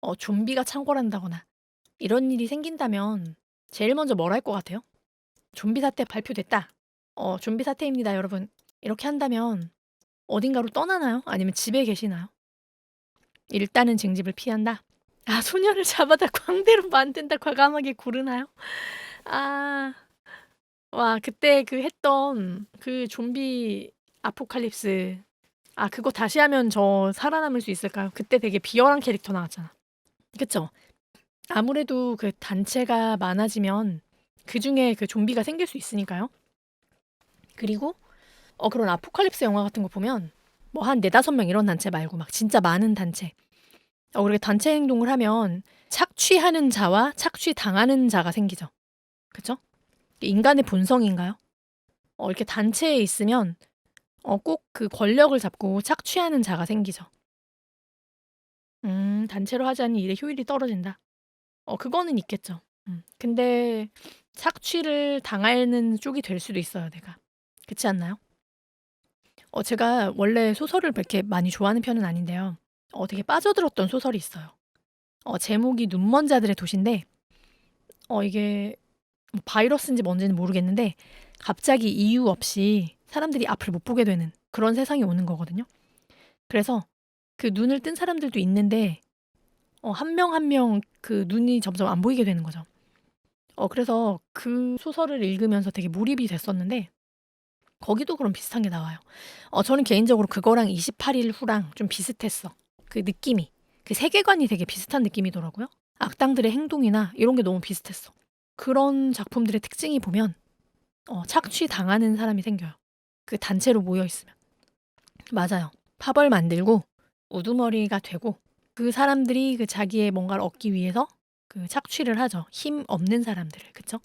어 좀비가 창궐한다거나 이런 일이 생긴다면 제일 먼저 뭘 할 것 같아요? "좀비 사태 발표됐다. 어 좀비 사태입니다 여러분." 이렇게 한다면 어딘가로 떠나나요? 아니면 집에 계시나요? "일단은 징집을 피한다." 아 소녀를 잡아다 광대로 만든다 과감하게 고르나요? 아. 와 그때 그 했던 그 좀비 아포칼립스 아 그거 다시 하면 저 살아남을 수 있을까요? 그때 되게 비열한 캐릭터 나왔잖아. 그쵸? 아무래도 그 단체가 많아지면 그중에 그 좀비가 생길 수 있으니까요. 그리고 어 그런 아포칼립스 영화 같은 거 보면 뭐 한 4-5 명 이런 단체 말고 막 진짜 많은 단체 어 그렇게 단체 행동을 하면 착취하는 자와 착취당하는 자가 생기죠. 그쵸? 인간의 본성인가요? 어 이렇게 단체에 있으면 어 꼭 그 권력을 잡고 착취하는 자가 생기죠. 음 단체로 않는 일의 효율이 떨어진다. 어 그거는 있겠죠. 음. 근데 착취를 당하는 쪽이 될 수도 있어요 내가. 그렇지 않나요? 어 제가 원래 소설을 그렇게 많이 좋아하는 편은 아닌데요. 어 되게 빠져들었던 소설이 있어요. 어 제목이 눈먼 자들의 도시인데 어 이게 뭐 바이러스인지 뭔지는 모르겠는데 갑자기 이유 없이 사람들이 앞을 못 보게 되는 그런 세상이 오는 거거든요. 그래서 그 눈을 뜬 사람들도 있는데 어 한 명 한 명 그 눈이 점점 안 보이게 되는 거죠. 어 그래서 그 소설을 읽으면서 되게 몰입이 됐었는데 거기도 그런 비슷한 게 나와요. 어 저는 개인적으로 그거랑 28일 후랑 좀 비슷했어. 그 느낌이. 그 세계관이 되게 비슷한 느낌이더라고요. 악당들의 행동이나 이런 게 너무 비슷했어. 그런 작품들의 특징이 보면 어 착취 당하는 사람이 생겨요. 그 단체로 모여 있으면. 맞아요. 파벌 만들고 우두머리가 되고 그 사람들이 그 자기의 뭔가를 얻기 위해서 그 착취를 하죠. 힘 없는 사람들을. 그쵸?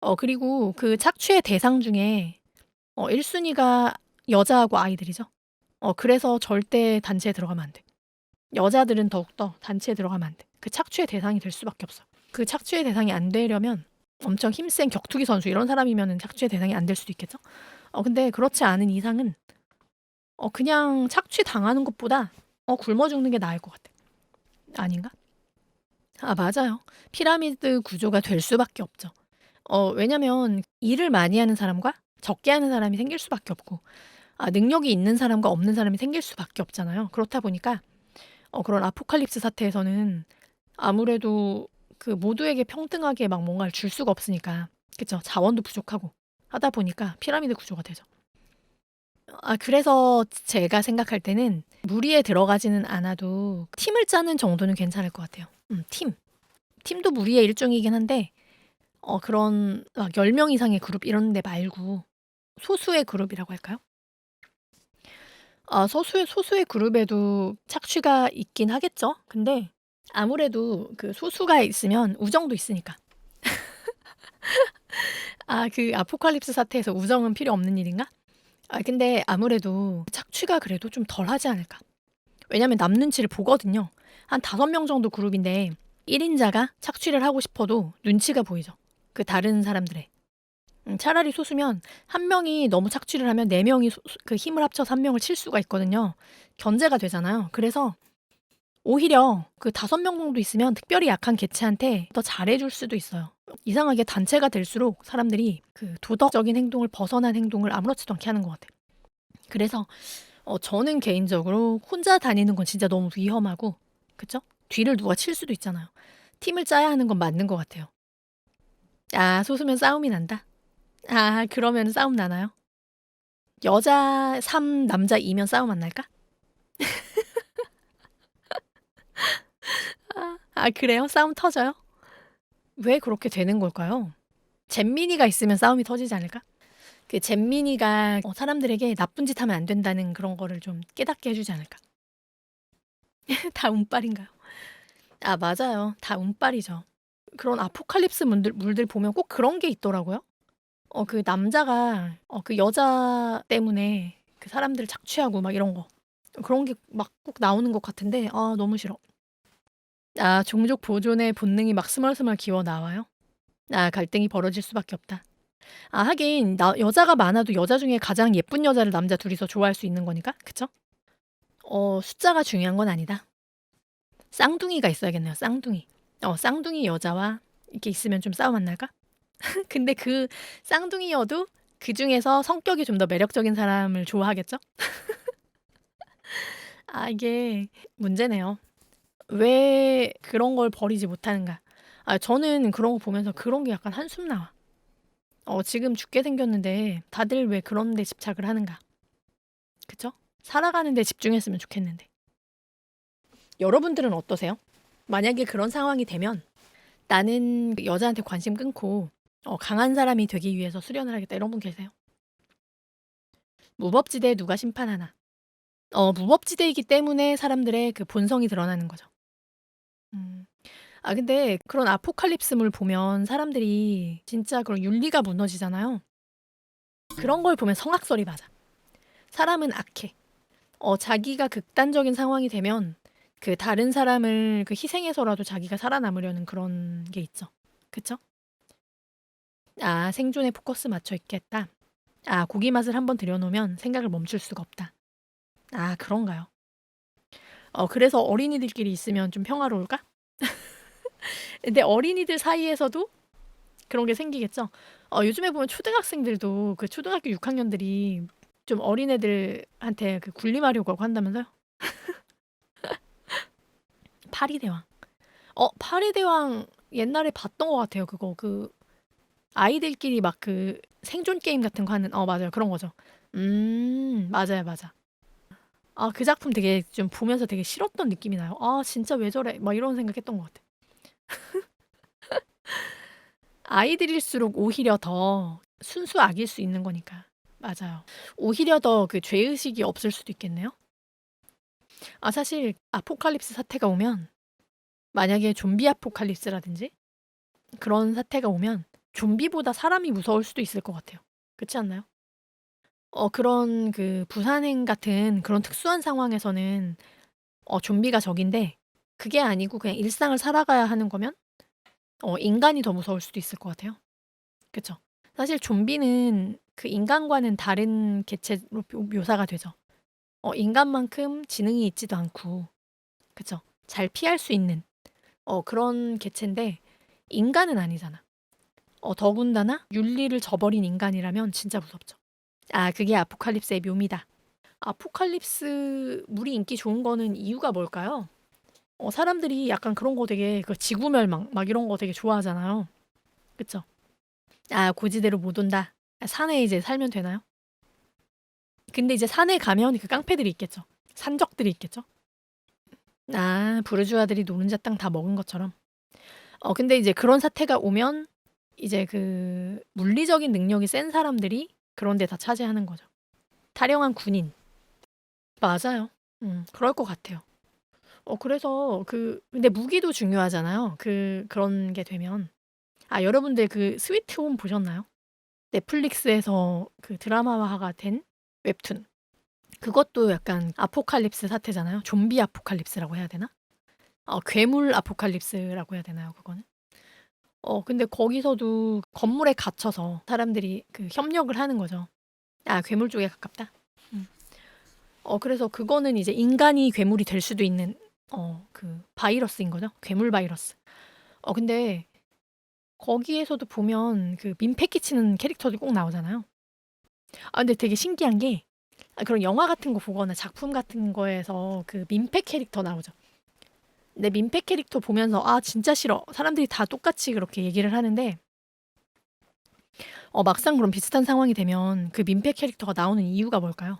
어 그리고 그 착취의 대상 중에 어 1 순위가 여자하고 아이들이죠. 어 그래서 절대 단체에 들어가면 안 돼. 여자들은 더욱더 단체에 들어가면 안 돼. 그 착취의 대상이 될 수밖에 없어. 그 착취의 대상이 안 되려면 엄청 힘센 격투기 선수 이런 사람이면은 착취의 대상이 안 될 수도 있겠죠. 어 근데 그렇지 않은 이상은 어 그냥 착취 당하는 것보다 어 굶어 죽는 게 나을 것 같아. 아닌가? 아 맞아요. 피라미드 구조가 될 수밖에 없죠. 어 왜냐면 일을 많이 하는 사람과 적게 하는 사람이 생길 수밖에 없고 아 능력이 있는 사람과 없는 사람이 생길 수밖에 없잖아요. 그렇다 보니까 어 그런 아포칼립스 사태에서는 아무래도 그 모두에게 평등하게 막 뭔가를 줄 수가 없으니까 그쵸. 자원도 부족하고 하다 보니까 피라미드 구조가 되죠. 아 그래서 제가 생각할 때는 무리에 들어가지는 않아도 팀을 짜는 정도는 괜찮을 것 같아요. 음 팀. 팀도 무리의 일종이긴 한데 어 그런 막 10명 이상의 그룹 이런 데 말고 소수의 그룹이라고 할까요? 아 소수의 소수의 그룹에도 착취가 있긴 하겠죠. 근데 아무래도 그 소수가 있으면 우정도 있으니까. 아 그 아포칼립스 사태에서 우정은 필요 없는 일인가? 아 근데 아무래도 착취가 그래도 좀 덜하지 않을까. 왜냐면 남 눈치를 보거든요. 한 5명 정도 그룹인데 1 인자가 착취를 하고 싶어도 눈치가 보이죠, 그 다른 사람들의. 음 차라리 소수면 한 명이 너무 착취를 하면 4 명이 그 힘을 합쳐서 한 명을 칠 수가 있거든요. 견제가 되잖아요. 그래서 오히려 그 5명 정도 있으면 특별히 약한 개체한테 더 잘해 줄 수도 있어요. 이상하게 단체가 될수록 사람들이 그 도덕적인 행동을 벗어난 행동을 아무렇지도 않게 하는 것 같아요. 그래서 어 저는 개인적으로 혼자 다니는 건 진짜 너무 위험하고 그쵸? 뒤를 누가 칠 수도 있잖아요. 팀을 짜야 하는 건 맞는 것 같아요. 아 소수면 싸움이 난다? 아 그러면 싸움 나나요? 여자 3 남자 2면 싸움 안 날까? 아. 아 그래요? 싸움 터져요? 왜 그렇게 되는 걸까요? 잼민이가 있으면 싸움이 터지지 않을까? 그 잼민이가 어 사람들에게 나쁜 짓 하면 안 된다는 그런 거를 좀 깨닫게 해 주지 않을까? 다 운빨인가요? 아 맞아요. 다 운빨이죠. 그런 아포칼립스 문들 물들 보면 꼭 그런 게 있더라고요. 어 그 남자가 어 그 여자 때문에 그 사람들을 착취하고 막 이런 거. 그런 게 막 꼭 나오는 것 같은데 아 너무 싫어. 아 종족 보존의 본능이 막 스멀스멀 기어 나와요? 아 갈등이 벌어질 수밖에 없다. 아 하긴 나 여자가 많아도 여자 중에 가장 예쁜 여자를 남자 둘이서 좋아할 수 있는 거니까. 그쵸? 어 숫자가 중요한 건 아니다. 쌍둥이가 있어야겠네요. 쌍둥이. 어, 쌍둥이 여자와 이렇게 있으면 좀 싸움 안 날까? 근데 그 쌍둥이여도 그 중에서 성격이 좀 더 매력적인 사람을 좋아하겠죠? 아 이게 문제네요. 왜 그런 걸 버리지 못하는가? 아 저는 그런 거 보면서 그런 게 약간 한숨 나와. 어 지금 죽게 생겼는데 다들 왜 그런 데 집착을 하는가? 그쵸? 살아가는 데 집중했으면 좋겠는데. 여러분들은 어떠세요? 만약에 그런 상황이 되면 나는 여자한테 관심 끊고 어 강한 사람이 되기 위해서 수련을 하겠다 이런 분 계세요? 무법지대에 누가 심판하나? 어 무법지대이기 때문에 사람들의 그 본성이 드러나는 거죠. 음. 아 근데 그런 아포칼립스물 보면 사람들이 진짜 그런 윤리가 무너지잖아요. 그런 걸 보면 성악설이 맞아. 사람은 악해. 어 자기가 극단적인 상황이 되면 그 다른 사람을 그 희생해서라도 자기가 살아남으려는 그런 게 있죠. 그쵸? 아 생존에 포커스 맞춰 있겠다. 아 고기 맛을 한번 들여놓으면 생각을 멈출 수가 없다. 아 그런가요? 어 그래서 어린이들끼리 있으면 좀 평화로울까? 근데 어린이들 사이에서도 그런 게 생기겠죠. 어 요즘에 보면 초등학생들도 그 초등학교 6 학년들이 좀 어린애들한테 그 군림하려고 한다면서요? 파리 대왕. 어 파리 대왕 옛날에 봤던 것 같아요 그거. 그 아이들끼리 막 그 생존 게임 같은 거 하는 어 맞아요. 그런 거죠. 음 맞아요, 맞아. 아 그 작품 되게 좀 보면서 되게 싫었던 느낌이 나요. '아 진짜 왜 저래?' 막 이런 생각했던 것 같아. 아이들일수록 오히려 더 순수 악일 수 있는 거니까. 맞아요. 오히려 더 그 죄의식이 없을 수도 있겠네요. 아 사실 아포칼립스 사태가 오면 만약에 좀비 아포칼립스라든지 그런 사태가 오면 좀비보다 사람이 무서울 수도 있을 것 같아요. 그렇지 않나요? 어 그런 그 부산행 같은 그런 특수한 상황에서는 어 좀비가 적인데 그게 아니고 그냥 일상을 살아가야 하는 거면 어 인간이 더 무서울 수도 있을 것 같아요. 그쵸. 사실 좀비는 그 인간과는 다른 개체로 묘 묘사가 되죠. 어 인간만큼 지능이 있지도 않고 그쵸. 잘 피할 수 있는 어 그런 개체인데 인간은 아니잖아. 어 더군다나 윤리를 저버린 인간이라면 진짜 무섭죠. 아 그게 아포칼립스의 묘미다. 아포칼립스 물이 인기 좋은 거는 이유가 뭘까요? 어 사람들이 약간 그런 거 되게 그 지구 멸망 막 이런 거 되게 좋아하잖아요. 그쵸? 아 고지대로 못 온다. 아 산에 이제 살면 되나요? 근데 이제 산에 가면 그 깡패들이 있겠죠. 산적들이 있겠죠. 아 부르주아들이 노른자 땅 다 먹은 것처럼. 어 근데 이제 그런 사태가 오면 이제 그 물리적인 능력이 센 사람들이 그런 데 다 차지하는 거죠. 타령한 군인. 맞아요. 음 그럴 것 같아요. 어 그래서 그 근데 무기도 중요하잖아요. 그 그런 게 되면. 아 여러분들 그 스위트 홈 보셨나요? 넷플릭스에서 그 드라마화가 된 웹툰. 그것도 약간 아포칼립스 사태잖아요. 좀비 아포칼립스라고 해야 되나? 어 괴물 아포칼립스라고 해야 되나요 그거는? 어 근데 거기서도 건물에 갇혀서 사람들이 그 협력을 하는 거죠. 아 괴물 쪽에 가깝다? 음. 어 그래서 그거는 이제 인간이 괴물이 될 수도 있는 어 그 바이러스인 거죠. 괴물 바이러스. 어 근데 거기에서도 보면 그 민폐 끼치는 캐릭터들이 꼭 나오잖아요. 아 근데 되게 신기한 게 아 그런 영화 같은 거 보거나 작품 같은 거에서 그 민폐 캐릭터 나오죠. 근데 민폐 캐릭터 보면서 '아 진짜 싫어.' 사람들이 다 똑같이 그렇게 얘기를 하는데 어 막상 그런 비슷한 상황이 되면 그 민폐 캐릭터가 나오는 이유가 뭘까요?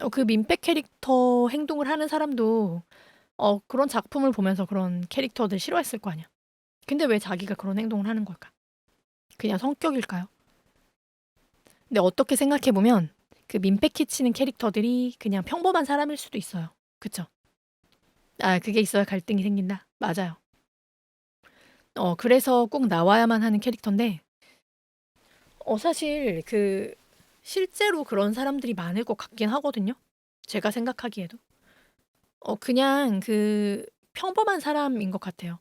어 그 민폐 캐릭터 행동을 하는 사람도 어 그런 작품을 보면서 그런 캐릭터들 싫어했을 거 아니야. 근데 왜 자기가 그런 행동을 하는 걸까? 그냥 성격일까요? 근데 어떻게 생각해 보면 그 민폐 끼치는 캐릭터들이 그냥 평범한 사람일 수도 있어요. 그쵸? 아 그게 있어야 갈등이 생긴다. 맞아요. 어 그래서 꼭 나와야만 하는 캐릭터인데 어 사실 그 실제로 그런 사람들이 많을 것 같긴 하거든요. 제가 생각하기에도. 어 그냥 그 평범한 사람인 것 같아요.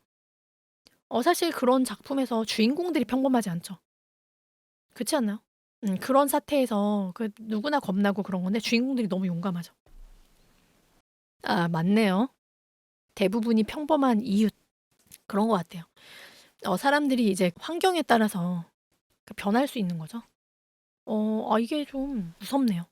어 사실 그런 작품에서 주인공들이 평범하지 않죠. 그렇지 않나요? 음 그런 사태에서 그 누구나 겁나고 그런 건데 주인공들이 너무 용감하죠. 아 맞네요. 대부분이 평범한 이웃 그런 것 같아요. 어 사람들이 이제 환경에 따라서 그 변할 수 있는 거죠. 어 아 이게 좀 무섭네요.